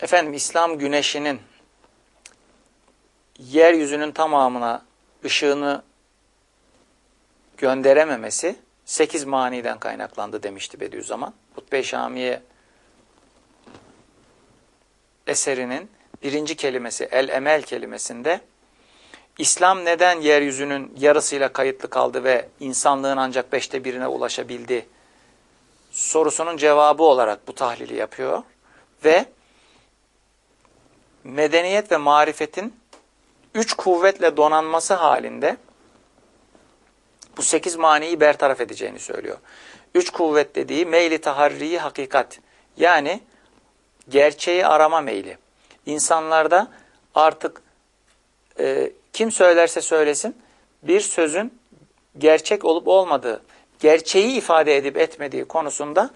Efendim İslam güneşinin yeryüzünün tamamına ışığını gönderememesi 8 maniden kaynaklandı demişti Bediüzzaman. Hutbe-i Şamiye eserinin birinci kelimesi el emel kelimesinde İslam neden yeryüzünün yarısıyla kayıtlı kaldı ve insanlığın ancak beşte birine ulaşabildi sorusunun cevabı olarak bu tahlili yapıyor ve medeniyet ve marifetin üç kuvvetle donanması halinde bu sekiz maniyi bertaraf edeceğini söylüyor. Üç kuvvet dediği meyli taharriyi hakikat yani gerçeği arama meyli. İnsanlarda artık e, kim söylerse söylesin bir sözün gerçek olup olmadığı, gerçeği ifade edip etmediği konusunda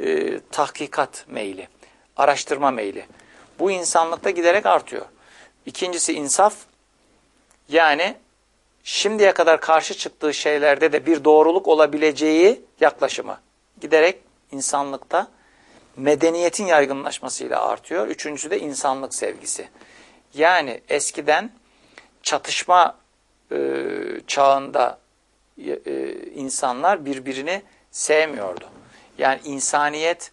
e, tahkikat meyli, araştırma meyli. Bu insanlıkta giderek artıyor. İkincisi insaf. Yani şimdiye kadar karşı çıktığı şeylerde de bir doğruluk olabileceği yaklaşımı giderek insanlıkta medeniyetin yaygınlaşmasıyla artıyor. Üçüncüsü de insanlık sevgisi. Yani eskiden çatışma e, çağında e, insanlar birbirini sevmiyordu. Yani insaniyet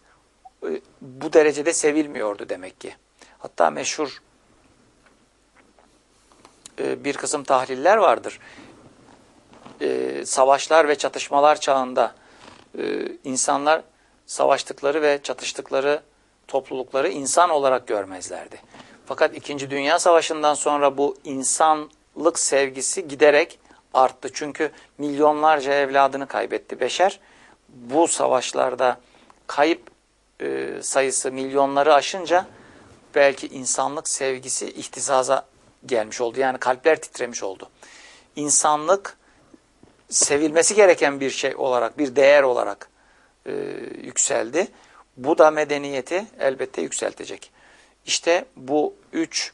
e, bu derecede sevilmiyordu demek ki. Hatta meşhur e, bir kısım tahliller vardır. E, savaşlar ve çatışmalar çağında e, insanlar savaştıkları ve çatıştıkları toplulukları insan olarak görmezlerdi. Fakat İkinci Dünya Savaşı'ndan sonra bu insanlık sevgisi giderek arttı. Çünkü milyonlarca evladını kaybetti beşer. Bu savaşlarda kayıp sayısı milyonları aşınca belki insanlık sevgisi ihtizaza gelmiş oldu. Yani kalpler titremiş oldu. İnsanlık sevilmesi gereken bir şey olarak, bir değer olarak e, yükseldi. Bu da medeniyeti elbette yükseltecek. İşte bu üç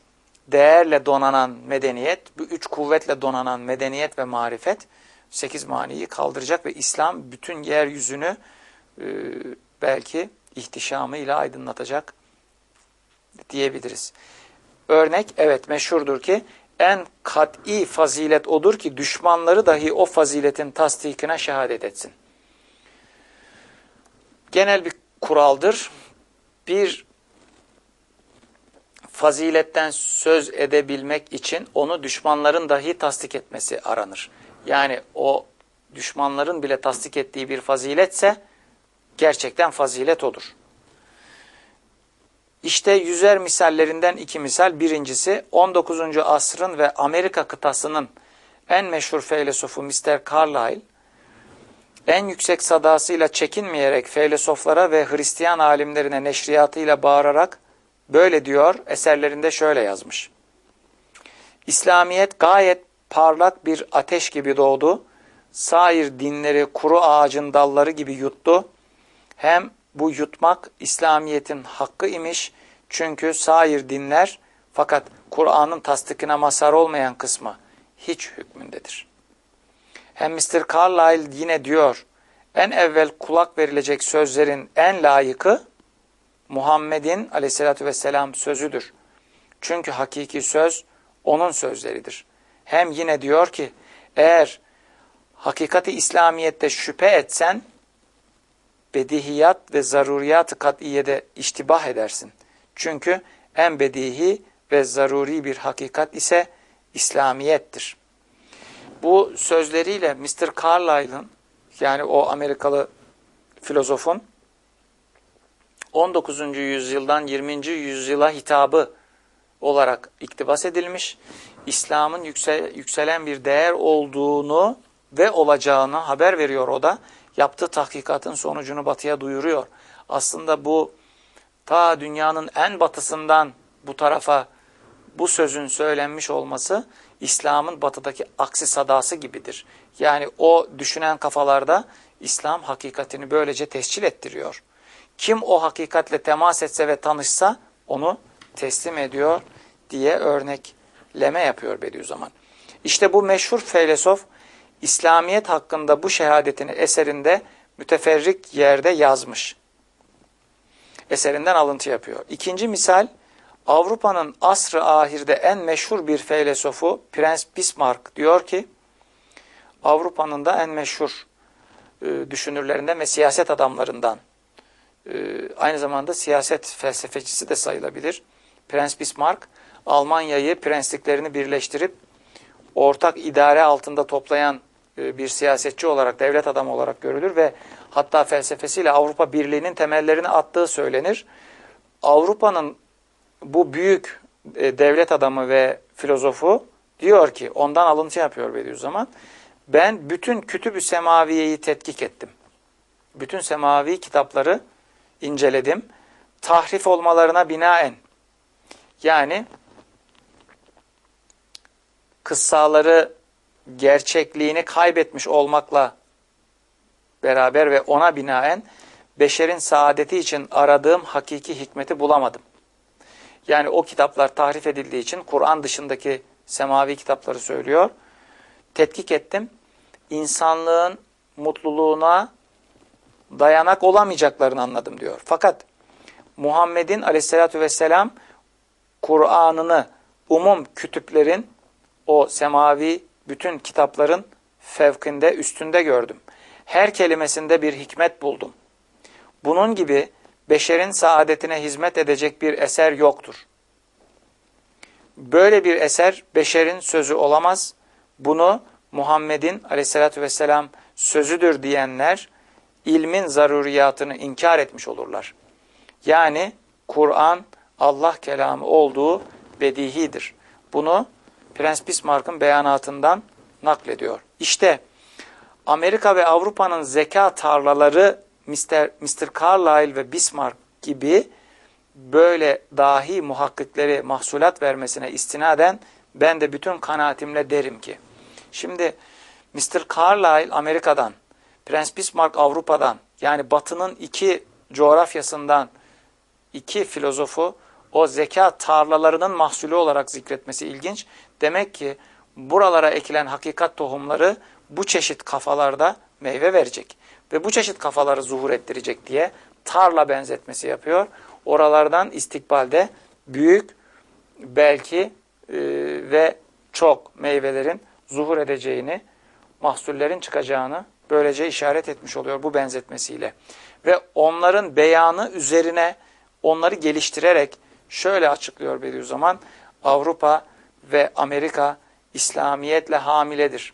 değerle donanan medeniyet, bu üç kuvvetle donanan medeniyet ve marifet sekiz maniyi kaldıracak ve İslam bütün yeryüzünü e, belki ihtişamıyla aydınlatacak diyebiliriz. Örnek evet meşhurdur ki en kat'i fazilet odur ki düşmanları dahi o faziletin tasdikine şehadet etsin. Genel bir kuraldır. Bir faziletten söz edebilmek için onu düşmanların dahi tasdik etmesi aranır. Yani o düşmanların bile tasdik ettiği bir faziletse gerçekten fazilet odur. İşte yüzer misallerinden iki misal. Birincisi 19. asrın ve Amerika kıtasının en meşhur feylesofu Mr. Carlyle en yüksek sadasıyla çekinmeyerek feylesoflara ve Hristiyan alimlerine neşriyatıyla bağırarak böyle diyor, eserlerinde şöyle yazmış. İslamiyet gayet parlak bir ateş gibi doğdu, sair dinleri kuru ağacın dalları gibi yuttu, hem bu yutmak İslamiyet'in hakkı imiş, çünkü sair dinler fakat Kur'an'ın tasdikine mazhar olmayan kısmı hiç hükmündedir. Hem Mr. Carlyle yine diyor, en evvel kulak verilecek sözlerin en layıkı Muhammed'in aleyhissalatü vesselam sözüdür. Çünkü hakiki söz onun sözleridir. Hem yine diyor ki eğer hakikati İslamiyet'te şüphe etsen bedihiyat ve zaruriyat-ı kat'iyede iştibah edersin. Çünkü en bedihi ve zaruri bir hakikat ise İslamiyettir. Bu sözleriyle Mr. Carlyle'ın yani o Amerikalı filozofun 19. yüzyıldan 20. yüzyıla hitabı olarak iktibas edilmiş. İslam'ın yüksel, yükselen bir değer olduğunu ve olacağını haber veriyor o da. Yaptığı tahkikatın sonucunu batıya duyuruyor. Aslında bu ta dünyanın en batısından bu tarafa bu sözün söylenmiş olması İslam'ın batıdaki aksi sadası gibidir. Yani o düşünen kafalarda İslam hakikatini böylece tescil ettiriyor. Kim o hakikatle temas etse ve tanışsa onu teslim ediyor diye örnekleme yapıyor Bediüzzaman. İşte bu meşhur feylesof İslamiyet hakkında bu şehadetini eserinde müteferrik yerde yazmış. Eserinden alıntı yapıyor. İkinci misal Avrupa'nın asr-ı ahirde en meşhur bir filozofu Prens Bismarck diyor ki Avrupa'nın da en meşhur e, düşünürlerinden ve siyaset adamlarından e, aynı zamanda siyaset felsefecisi de sayılabilir. Prens Bismarck Almanya'yı prensliklerini birleştirip ortak idare altında toplayan bir siyasetçi olarak, devlet adamı olarak görülür ve hatta felsefesiyle Avrupa Birliği'nin temellerini attığı söylenir. Avrupa'nın bu büyük e, devlet adamı ve filozofu diyor ki, ondan alıntı yapıyor Bediüzzaman, ben bütün kütüb-ü semaviyeyi tetkik ettim. Bütün semavi kitapları inceledim. Tahrif olmalarına binaen, yani kıssaları gerçekliğini kaybetmiş olmakla beraber ve ona binaen beşerin saadeti için aradığım hakiki hikmeti bulamadım. Yani o kitaplar tahrif edildiği için Kur'an dışındaki semavi kitapları söylüyor. Tetkik ettim. İnsanlığın mutluluğuna dayanak olamayacaklarını anladım diyor. Fakat Muhammed'in aleyhissalatü vesselam Kur'an'ını umum kütüplerin o semavi bütün kitapların fevkinde, üstünde gördüm. Her kelimesinde bir hikmet buldum. Bunun gibi beşerin saadetine hizmet edecek bir eser yoktur. Böyle bir eser beşerin sözü olamaz. Bunu Muhammed'in aleyhissalatü vesselam sözüdür diyenler ilmin zaruriyatını inkar etmiş olurlar. Yani Kur'an Allah kelamı olduğu bedihidir. Bunu Prens Bismarck'ın beyanatından naklediyor. İşte Amerika ve Avrupa'nın zeka tarlaları Mr. Mr. Carlyle ve Bismarck gibi böyle dahi muhakkikleri mahsulat vermesine istinaden ben de bütün kanaatimle derim ki şimdi Mr. Carlyle Amerika'dan Prens Bismarck Avrupa'dan yani batının iki coğrafyasından iki filozofu o zeka tarlalarının mahsulü olarak zikretmesi ilginç. Demek ki buralara ekilen hakikat tohumları bu çeşit kafalarda meyve verecek. Ve bu çeşit kafaları zuhur ettirecek diye tarla benzetmesi yapıyor. Oralardan istikbalde büyük belki e, ve çok meyvelerin zuhur edeceğini, mahsullerin çıkacağını böylece işaret etmiş oluyor bu benzetmesiyle. Ve onların beyanı üzerine onları geliştirerek şöyle açıklıyor Bediüzzaman, Avrupa ve Amerika İslamiyetle hamiledir.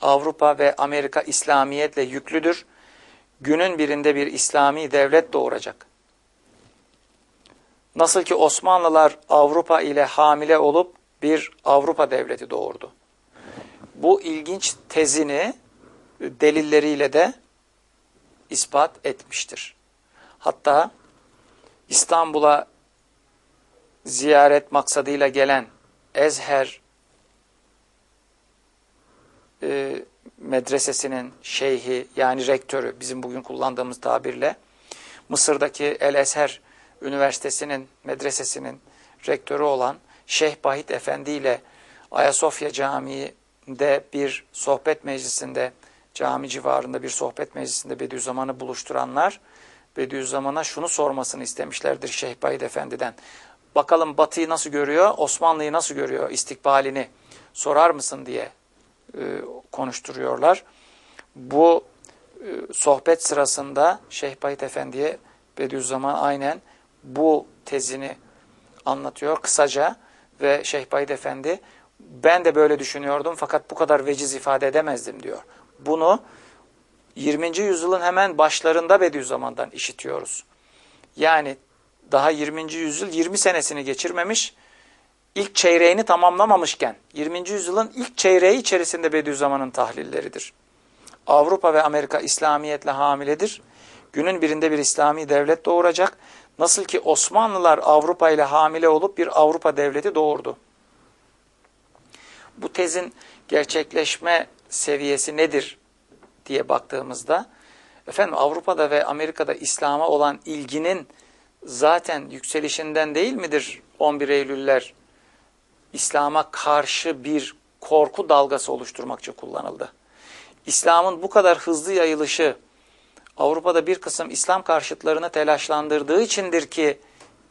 Avrupa ve Amerika İslamiyetle yüklüdür. Günün birinde bir İslami devlet doğuracak. Nasıl ki Osmanlılar Avrupa ile hamile olup bir Avrupa devleti doğurdu. Bu ilginç tezini delilleriyle de ispat etmiştir. Hatta İstanbul'a ziyaret maksadıyla gelen Ezher e, medresesinin şeyhi yani rektörü bizim bugün kullandığımız tabirle Mısır'daki El Ezher Üniversitesi'nin medresesinin rektörü olan Şeyh Bahit Efendi ile Ayasofya Camii'de bir sohbet meclisinde cami civarında bir sohbet meclisinde Bediüzzaman'ı buluşturanlar Bediüzzaman'a şunu sormasını istemişlerdir Şeyh Bahit Efendi'den. Bakalım Batı'yı nasıl görüyor, Osmanlı'yı nasıl görüyor, istikbalini sorar mısın diye e, konuşturuyorlar. Bu e, sohbet sırasında Şeyh Bayit Efendi'ye Bediüzzaman aynen bu tezini anlatıyor kısaca ve Şeyh Bayit Efendi ben de böyle düşünüyordum fakat bu kadar veciz ifade edemezdim diyor. Bunu 20. yüzyılın hemen başlarında Bediüzzaman'dan işitiyoruz. Yani daha 20. yüzyıl 20 senesini geçirmemiş, ilk çeyreğini tamamlamamışken 20. yüzyılın ilk çeyreği içerisinde Bediüzzaman'ın tahlilleridir. Avrupa ve Amerika İslamiyetle hamiledir. Günün birinde bir İslami devlet doğuracak. Nasıl ki Osmanlılar Avrupa ile hamile olup bir Avrupa devleti doğurdu. Bu tezin gerçekleşme seviyesi nedir diye baktığımızda efendim Avrupa'da ve Amerika'da İslam'a olan ilginin zaten yükselişinden değil midir 11 Eylüller İslam'a karşı bir korku dalgası oluşturmak için kullanıldı. İslam'ın bu kadar hızlı yayılışı Avrupa'da bir kısım İslam karşıtlarını telaşlandırdığı içindir ki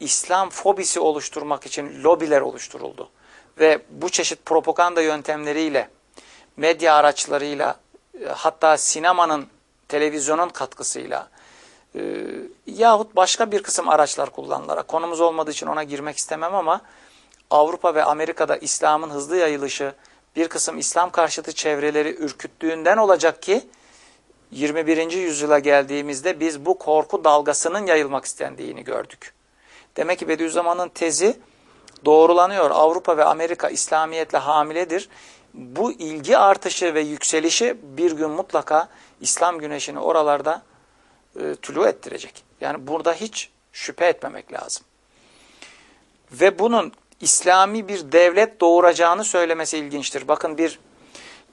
İslam fobisi oluşturmak için lobiler oluşturuldu. Ve bu çeşit propaganda yöntemleriyle, medya araçlarıyla, e, hatta sinemanın, televizyonun katkısıyla e, yahut başka bir kısım araçlar kullanılarak, konumuz olmadığı için ona girmek istemem ama Avrupa ve Amerika'da İslam'ın hızlı yayılışı, bir kısım İslam karşıtı çevreleri ürküttüğünden olacak ki 21. yüzyıla geldiğimizde biz bu korku dalgasının yayılmak istendiğini gördük. Demek ki Bediüzzaman'ın tezi doğrulanıyor. Avrupa ve Amerika İslamiyetle hamiledir. Bu ilgi artışı ve yükselişi bir gün mutlaka İslam güneşini oralarda e, tülü ettirecek. Yani burada hiç şüphe etmemek lazım. Ve bunun İslami bir devlet doğuracağını söylemesi ilginçtir. Bakın bir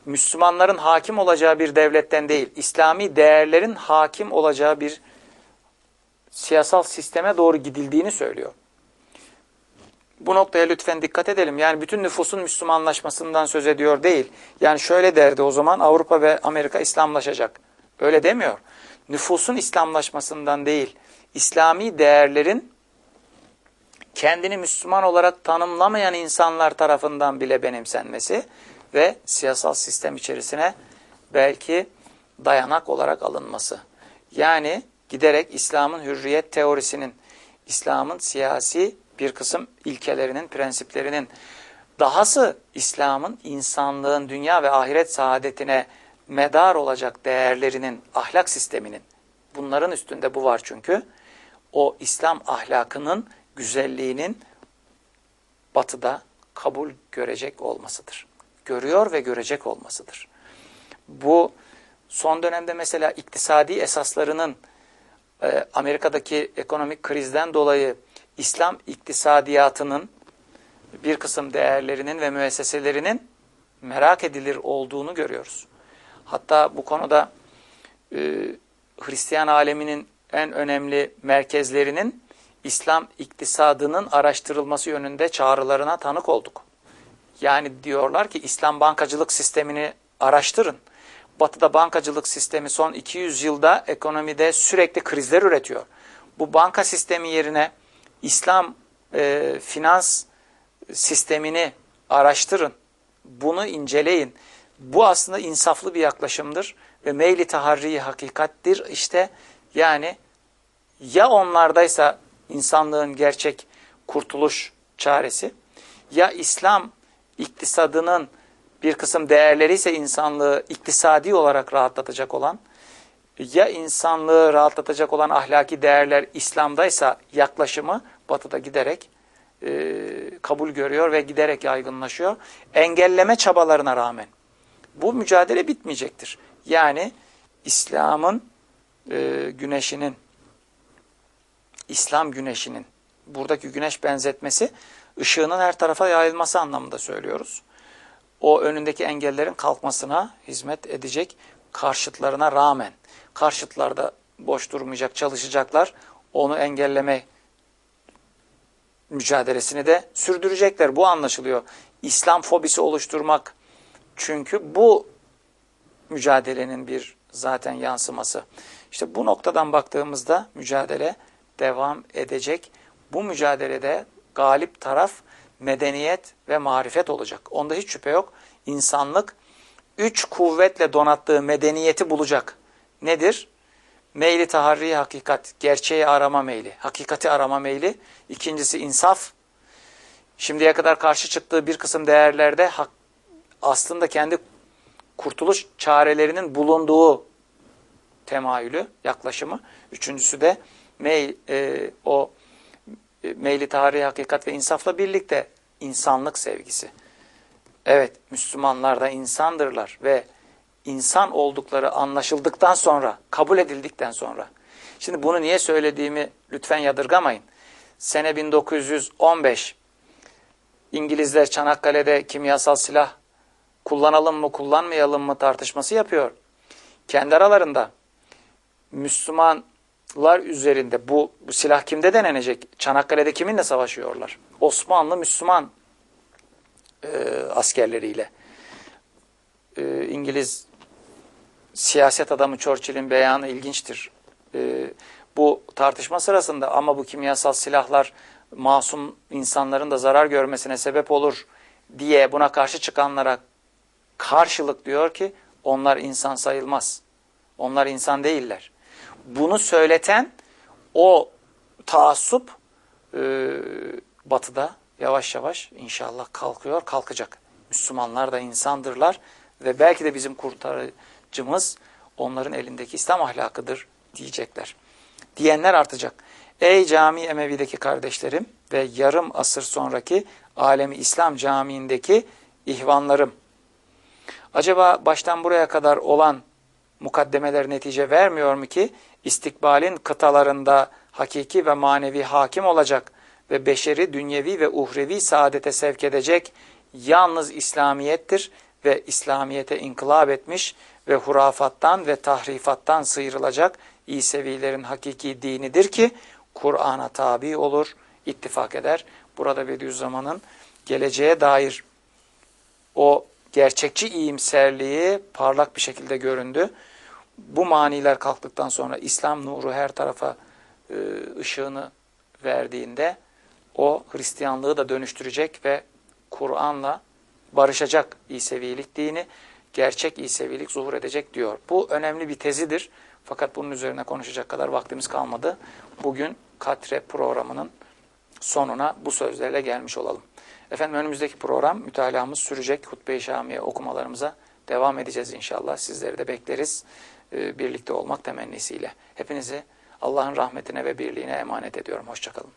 Müslümanların hakim olacağı bir devletten değil, İslami değerlerin hakim olacağı bir siyasal sisteme doğru gidildiğini söylüyor. Bu noktaya lütfen dikkat edelim. Yani bütün nüfusun Müslümanlaşmasından söz ediyor değil. Yani şöyle derdi o zaman Avrupa ve Amerika İslamlaşacak. Öyle demiyor. Nüfusun İslamlaşmasından değil, İslami değerlerin kendini Müslüman olarak tanımlamayan insanlar tarafından bile benimsenmesi ve siyasal sistem içerisine belki dayanak olarak alınması. Yani giderek İslam'ın hürriyet teorisinin, İslam'ın siyasi bir kısım ilkelerinin, prensiplerinin, dahası İslam'ın insanlığın dünya ve ahiret saadetine medar olacak değerlerinin, ahlak sisteminin, bunların üstünde bu var çünkü, o İslam ahlakının, güzelliğinin batıda kabul görecek olmasıdır. Görüyor ve görecek olmasıdır. Bu son dönemde mesela iktisadi esaslarının e, Amerika'daki ekonomik krizden dolayı İslam iktisadiyatının bir kısım değerlerinin ve müesseselerinin merak edilir olduğunu görüyoruz. Hatta bu konuda e, Hristiyan aleminin en önemli merkezlerinin İslam iktisadının araştırılması yönünde çağrılarına tanık olduk. Yani diyorlar ki İslam bankacılık sistemini araştırın. Batı'da bankacılık sistemi son 200 yılda ekonomide sürekli krizler üretiyor. Bu banka sistemi yerine İslam e, finans sistemini araştırın. Bunu inceleyin. Bu aslında insaflı bir yaklaşımdır ve meyli taharri hakikattir. İşte yani ya onlardaysa insanlığın gerçek kurtuluş çaresi ya İslam iktisadının bir kısım değerleri ise insanlığı iktisadi olarak rahatlatacak olan ya insanlığı rahatlatacak olan ahlaki değerler İslam'daysa yaklaşımı batıda giderek e, kabul görüyor ve giderek yaygınlaşıyor. Engelleme çabalarına rağmen bu mücadele bitmeyecektir. Yani İslam'ın e, güneşinin İslam güneşinin buradaki güneş benzetmesi ışığının her tarafa yayılması anlamında söylüyoruz. O önündeki engellerin kalkmasına hizmet edecek karşıtlarına rağmen. Karşıtlar da boş durmayacak, çalışacaklar. Onu engelleme mücadelesini de sürdürecekler. Bu anlaşılıyor. İslam fobisi oluşturmak çünkü bu mücadelenin bir zaten yansıması. İşte bu noktadan baktığımızda mücadele devam edecek. Bu mücadelede galip taraf medeniyet ve marifet olacak. Onda hiç şüphe yok. İnsanlık üç kuvvetle donattığı medeniyeti bulacak. Nedir? Meyli taharri hakikat, gerçeği arama meyli, hakikati arama meyli. İkincisi insaf. Şimdiye kadar karşı çıktığı bir kısım değerlerde hak, aslında kendi kurtuluş çarelerinin bulunduğu temayülü, yaklaşımı. Üçüncüsü de meyl, e, o e, meyli tarihi hakikat ve insafla birlikte insanlık sevgisi. Evet Müslümanlar da insandırlar ve insan oldukları anlaşıldıktan sonra, kabul edildikten sonra. Şimdi bunu niye söylediğimi lütfen yadırgamayın. Sene 1915 İngilizler Çanakkale'de kimyasal silah kullanalım mı kullanmayalım mı tartışması yapıyor. Kendi aralarında Müslüman lar üzerinde bu, bu silah kimde denenecek? Çanakkale'de kiminle savaşıyorlar? Osmanlı Müslüman e, askerleriyle. E, İngiliz siyaset adamı Churchill'in beyanı ilginçtir. E, bu tartışma sırasında ama bu kimyasal silahlar masum insanların da zarar görmesine sebep olur diye buna karşı çıkanlara karşılık diyor ki onlar insan sayılmaz. Onlar insan değiller. Bunu söyleten o taassup e, batıda yavaş yavaş inşallah kalkıyor, kalkacak. Müslümanlar da insandırlar ve belki de bizim kurtarıcımız onların elindeki İslam ahlakıdır diyecekler. Diyenler artacak. Ey cami Emevi'deki kardeşlerim ve yarım asır sonraki alemi İslam camiindeki ihvanlarım. Acaba baştan buraya kadar olan mukaddemeler netice vermiyor mu ki istikbalin kıtalarında hakiki ve manevi hakim olacak ve beşeri dünyevi ve uhrevi saadete sevk edecek yalnız İslamiyettir ve İslamiyete inkılap etmiş ve hurafattan ve tahrifattan sıyrılacak İsevilerin hakiki dinidir ki Kur'an'a tabi olur, ittifak eder. Burada Bediüzzaman'ın geleceğe dair o gerçekçi iyimserliği parlak bir şekilde göründü. Bu maniler kalktıktan sonra İslam nuru her tarafa e, ışığını verdiğinde o Hristiyanlığı da dönüştürecek ve Kur'an'la barışacak İsevilik dini, gerçek İsevilik zuhur edecek diyor. Bu önemli bir tezidir. Fakat bunun üzerine konuşacak kadar vaktimiz kalmadı. Bugün Katre programının sonuna bu sözlerle gelmiş olalım. Efendim önümüzdeki program mütalaamız sürecek. Hutbe-i Şamiye okumalarımıza devam edeceğiz inşallah. Sizleri de bekleriz. Ee, birlikte olmak temennisiyle. Hepinizi Allah'ın rahmetine ve birliğine emanet ediyorum. Hoşçakalın.